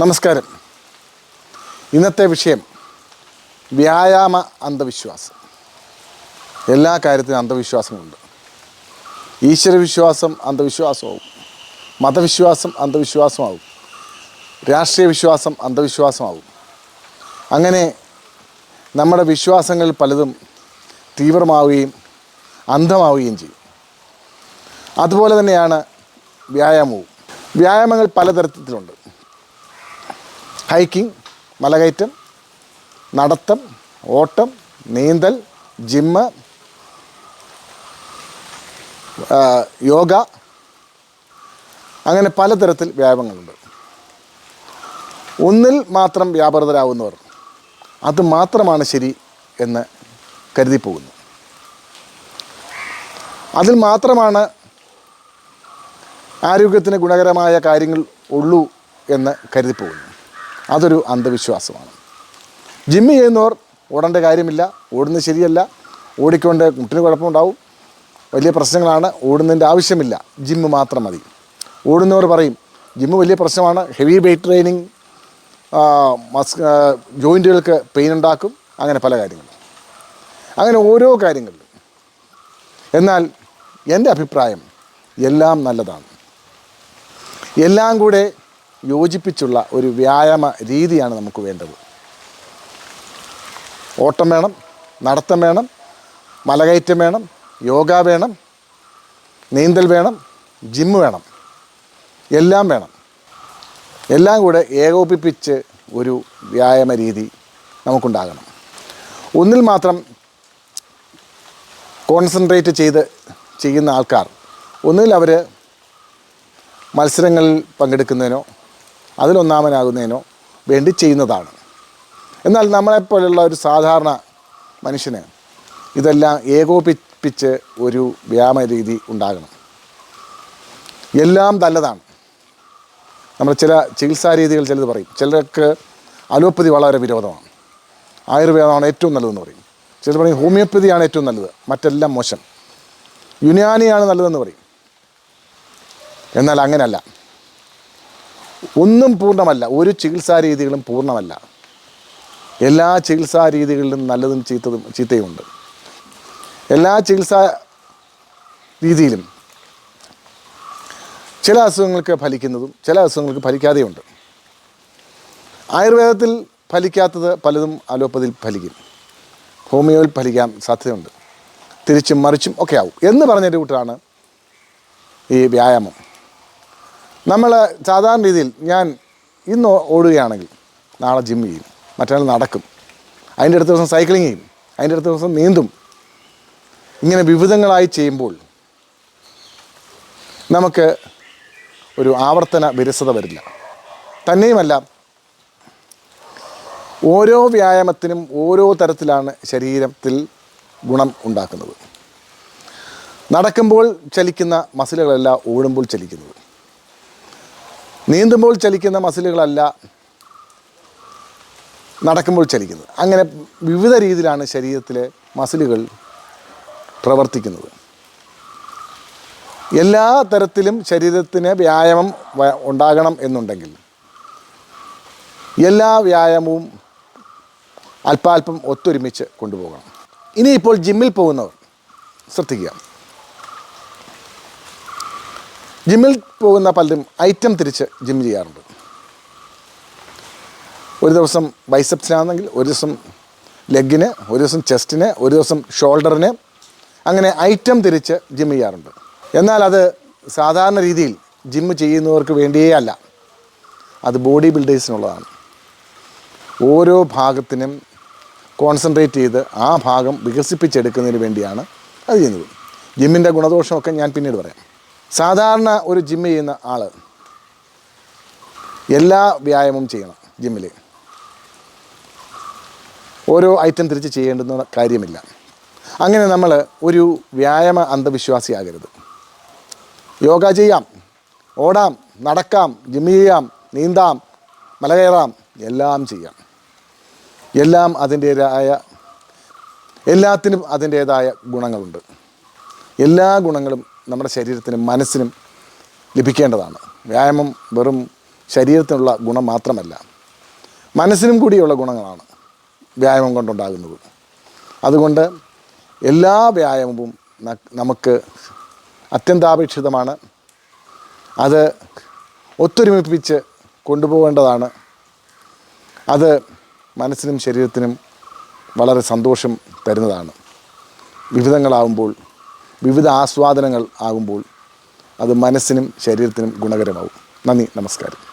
നമസ്കാരം. ഇന്നത്തെ വിഷയം വ്യായാമ അന്ധവിശ്വാസം. എല്ലാ കാര്യത്തിനും അന്ധവിശ്വാസമുണ്ട്. ഈശ്വരവിശ്വാസം അന്ധവിശ്വാസമാവും മതവിശ്വാസം അന്ധവിശ്വാസമാവും രാഷ്ട്രീയ വിശ്വാസം അന്ധവിശ്വാസമാവും. അങ്ങനെ നമ്മുടെ വിശ്വാസങ്ങൾ പലതും തീവ്രമാവുകയും അന്ധമാവുകയും ചെയ്യും. അതുപോലെ തന്നെയാണ് വ്യായാമവും. വ്യായാമങ്ങൾ പലതരത്തിലുണ്ട്. ഹൈക്കിംഗ് മലകയറ്റം നടത്തം ഓട്ടം നീന്തൽ ജിമ്മ് യോഗ അങ്ങനെ പലതരത്തിൽ വ്യായാമങ്ങളുണ്ട്. ഒന്നിൽ മാത്രം വ്യാപൃതരാകുന്നവർ അത് മാത്രമാണ് ശരി എന്ന് കരുതിപ്പോകുന്നു. അതിൽ മാത്രമാണ് ആരോഗ്യത്തിന് ഗുണകരമായ കാര്യങ്ങൾ ഉള്ളൂ എന്ന് കരുതി പോകുന്നു അതൊരു അന്ധവിശ്വാസമാണ്. ജിമ്മ് ചെയ്യുന്നവർ ഓടേണ്ട കാര്യമില്ല ഓടുന്നത് ശരിയല്ല ഓടിക്കൊണ്ട് മുട്ടിന് കുഴപ്പമുണ്ടാവും വലിയ പ്രശ്നങ്ങളാണ് ഓടുന്നതിന്റെ ആവശ്യമില്ല ജിമ്മ് മാത്രം മതി. ഓടുന്നവർ പറയും ജിമ്മ് വലിയ പ്രശ്നമാണ് ഹെവി വെയ്റ്റ് ട്രെയിനിങ് മസ് ജോയിന്റുകൾക്ക് പെയിൻ ഉണ്ടാക്കും അങ്ങനെ പല കാര്യങ്ങളും. അങ്ങനെ ഓരോ കാര്യങ്ങളിലും. എന്നാൽ എന്റെ അഭിപ്രായം എല്ലാം നല്ലതാണ്. എല്ലാം കൂടെ യോജിപ്പിച്ചുള്ള ഒരു വ്യായാമ രീതിയാണ് നമുക്ക് വേണ്ടത്. ഓട്ടം വേണം നടത്തം വേണം മലകയറ്റം വേണം യോഗ വേണം നീന്തൽ വേണം ജിം വേണം എല്ലാം വേണം. എല്ലാം കൂടെ ഏകോപിപ്പിച്ച് ഒരു വ്യായാമ രീതി നമുക്കുണ്ടാകണം. ഒന്നിൽ മാത്രം കോൺസെൻട്രേറ്റ് ചെയ്ത് ചെയ്യുന്ന ആൾക്കാർ ഒന്നിൽ അവർ മത്സരങ്ങളിൽ പങ്കെടുക്കുന്നതിനോ അതിലൊന്നാമനാകുന്നതിനോ വേണ്ടി ചെയ്യുന്നതാണ്. എന്നാൽ നമ്മളെപ്പോലുള്ള ഒരു സാധാരണ മനുഷ്യന് ഇതെല്ലാം ഏകോപിപ്പിച്ച് ഒരു വ്യായാമ രീതി ഉണ്ടാകണം. എല്ലാം നല്ലതാണ്. നമ്മൾ ചില ചികിത്സാ രീതികൾ ചിലത് പറയും. ചിലർക്ക് അലോപ്പതി വളരെ വിരോധമാണ്. ആയുർവേദമാണ് ഏറ്റവും നല്ലതെന്ന് പറയും. ചിലർ പറയും ഹോമിയോപ്പതിയാണ് ഏറ്റവും നല്ലത്. മറ്റെല്ലാം മോശം. യുനാനിയാണ് നല്ലതെന്ന് പറയും. എന്നാൽ അങ്ങനെയല്ല ഒന്നും പൂർണമല്ല. ഒരു ചികിത്സാ രീതികളും പൂർണമല്ല. എല്ലാ ചികിത്സാ രീതികളിലും നല്ലതും ചീത്തതും ചീത്തയുമുണ്ട്. എല്ലാ ചികിത്സാ രീതിയിലും ചില അസുഖങ്ങൾക്ക് ഫലിക്കുന്നതും ചില അസുഖങ്ങൾക്ക് ഫലിക്കാതെയുണ്ട്. ആയുർവേദത്തിൽ ഫലിക്കാത്തത് പലതും അലോപ്പതിയിൽ ഫലിക്കും. ഹോമിയോയിൽ ഫലിക്കാൻ സാധ്യതയുണ്ട്. തിരിച്ചും മറിച്ചും ഒക്കെ ആവും. എന്ന് പറഞ്ഞൊരു കൂട്ടാണ് ഈ വ്യായാമം. നമ്മൾ സാധാരണ രീതിയിൽ ഞാൻ ഇന്ന് ഓടുകയാണെങ്കിൽ നാളെ ജിം ചെയ്യും. മറ്റന്നാൾ നടക്കും. അതിന്റെ അടുത്ത ദിവസം സൈക്ലിംഗ് ചെയ്യും. അതിന്റെ അടുത്ത ദിവസം നീന്തും. ഇങ്ങനെ വിവിധങ്ങളായി ചെയ്യുമ്പോൾ നമുക്ക് ഒരു ആവർത്തന വിരസത വരില്ല. തന്നെയുമല്ല ഓരോ വ്യായാമത്തിനും ഓരോ തരത്തിലാണ് ശരീരത്തിൽ ഗുണം ഉണ്ടാക്കുന്നത്. നടക്കുമ്പോൾ ചലിക്കുന്ന മസിലുകളല്ല ഓടുമ്പോൾ ചലിക്കുന്നത്. നീന്തുമ്പോൾ ചലിക്കുന്ന മസിലുകളല്ല നടക്കുമ്പോൾ ചലിക്കുന്നത്. അങ്ങനെ വിവിധ രീതിയിലാണ് ശരീരത്തിലെ മസിലുകൾ പ്രവർത്തിക്കുന്നത്. എല്ലാ തരത്തിലും ശരീരത്തിന് വ്യായാമം ഉണ്ടാകണം എന്നുണ്ടെങ്കിൽ എല്ലാ വ്യായാമവും അല്പാൽപ്പം ഒത്തൊരുമിച്ച് കൊണ്ടുപോകണം. ഇനിയിപ്പോൾ ജിമ്മിൽ പോകുന്നവർ ശ്രദ്ധിക്കുക. ജിമ്മിൽ പോകുന്ന പലരും ഐറ്റം തിരിച്ച് ജിം ചെയ്യാറുണ്ട്. ഒരു ദിവസം ബൈസെപ്സിനാണെങ്കിൽ ഒരു ദിവസം ലെഗിന് ഒരു ദിവസം ചെസ്റ്റിന് ഒരു ദിവസം ഷോൾഡറിന് അങ്ങനെ ഐറ്റം തിരിച്ച് ജിം ചെയ്യാറുണ്ട്. എന്നാൽ അത് സാധാരണ രീതിയിൽ ജിം ചെയ്യുന്നവർക്ക് വേണ്ടിയേ അല്ല. അത് ബോഡി ബിൽഡേഴ്സിനുള്ളതാണ്. ഓരോ ഭാഗത്തിനും കോൺസെൻട്രേറ്റ് ചെയ്ത് ആ ഭാഗം വികസിപ്പിച്ചെടുക്കുന്നതിന് വേണ്ടിയാണ് അത് ചെയ്യുന്നത്. ജിമ്മിന്റെ ഗുണദോഷമൊക്കെ ഞാൻ പിന്നീട് പറയാം. സാധാരണ ഒരു ജിം ചെയ്യുന്ന ആൾ എല്ലാ വ്യായാമവും ചെയ്യണം ജിമ്മിൽ ഓരോ ഐറ്റം തിരിച്ച് ചെയ്യേണ്ടുന്ന കാര്യമില്ല. അങ്ങനെ നമ്മൾ ഒരു വ്യായാമ അന്ധവിശ്വാസിയാകരുത് യോഗ ചെയ്യാം ഓടാം നടക്കാം ജിം ചെയ്യാം നീന്താം മല കയറാം എല്ലാം ചെയ്യാം. എല്ലാം അതിന്റേതായ എല്ലാത്തിനും അതിന്റേതായ ഗുണങ്ങളുണ്ട്. എല്ലാ ഗുണങ്ങളും നമ്മുടെ ശരീരത്തിനും മനസ്സിനും ലഭിക്കേണ്ടതാണ്. വ്യായാമം വെറും ശരീരത്തിനുള്ള ഗുണം മാത്രമല്ല മനസ്സിനും കൂടിയുള്ള ഗുണങ്ങളാണ് വ്യായാമം കൊണ്ടുണ്ടാകുന്നത്. അതുകൊണ്ട് എല്ലാ വ്യായാമവും നമുക്ക് അത്യന്താപേക്ഷിതമാണ്. അത് ഒത്തൊരുമിപ്പിച്ച് കൊണ്ടുപോകേണ്ടതാണ്. അത് മനസ്സിനും ശരീരത്തിനും വളരെ സന്തോഷം തരുന്നതാണ്. വിവിധങ്ങളാവുമ്പോൾ വിവിധ ആസ്വാദനങ്ങൾ ആകുമ്പോൾ അത് മനസ്സിനും ശരീരത്തിനും ഗുണകരമാവും. നന്ദി നമസ്കാരം.